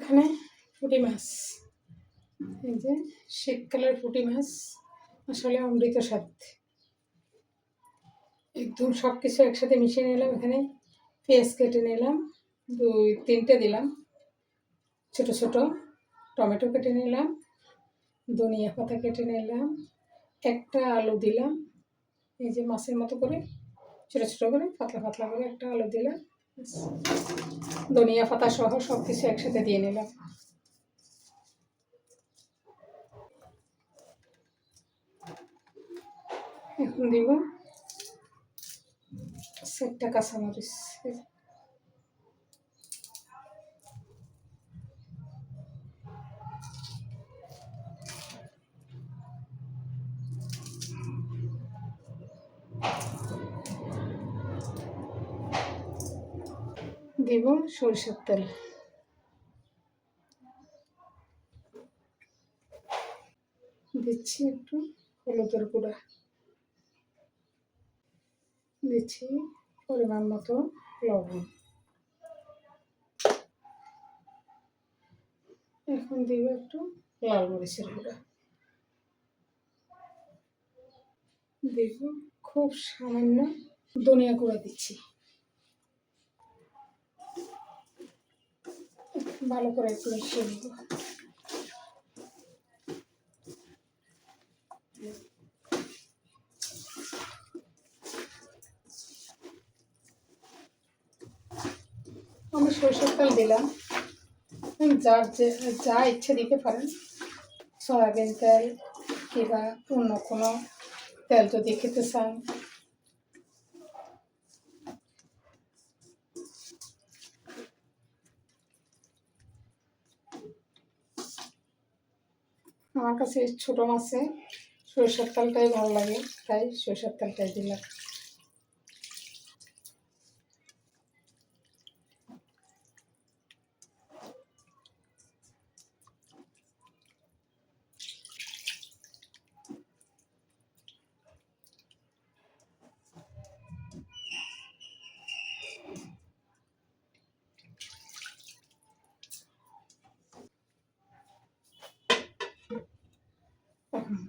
এখানে পুঁটি মাছ। এই যে শীতকালের পুঁটি মাছ আসলে অমৃত স্বাদ। একদম সব কিছু একসাথে মিশিয়ে নিলাম এখানে। পেঁয়াজ কেটে নিলাম, দুই, তিনটে দিলাম। ছোট ছোট টমেটো কেটে নিলাম, ধনিয়া পাতা কেটে নিলাম, একটা আলু দিলাম। এই যে মাছের মতো করে, ছোটো ছোটো করে, পাতলা পাতলা করে একটা আলু দিলাম। ধনিয়া পাতা সহ সব কিছু একসাথে দিয়ে নিলাম এখন দিব সেটটা কাঁচামরিচ এই যে। দিব সরিষার তেল। দিচ্ছি একটু হলুদের গুঁড়া। দিচ্ছি পরিমাণ মতো লবণ। এখন দিব একটু লাল মরিচের গুঁড়া। দিব খুব সামান্য ধনিয়া গুঁড়া দিচ্ছি। ভালো করে একটু নেব। আমি সরষের তেল দিলাম। যার যে, যা ইচ্ছে দিতে পারেন। সয়াবিন তেল কিংবা অন্য কোনো তেল যদি খেতে চান। আমার কাছে ছোটো মাছে সরষের তেলটাই ভালো লাগে তাই সরষের তেলটাই দিলাম।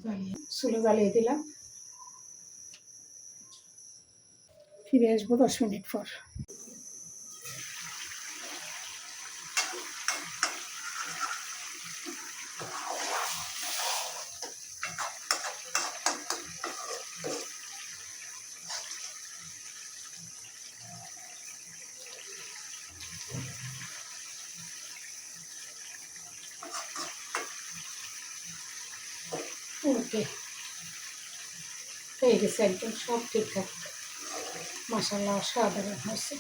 জ্বালিয়ে চুলো জ্বালিয়ে দিলাম। ফিরে আসব দশ মিনিট পর। ওকে। হয়ে গেছে একদম সব ঠিকঠাক। মশালা অসাধারণ হয়েছে।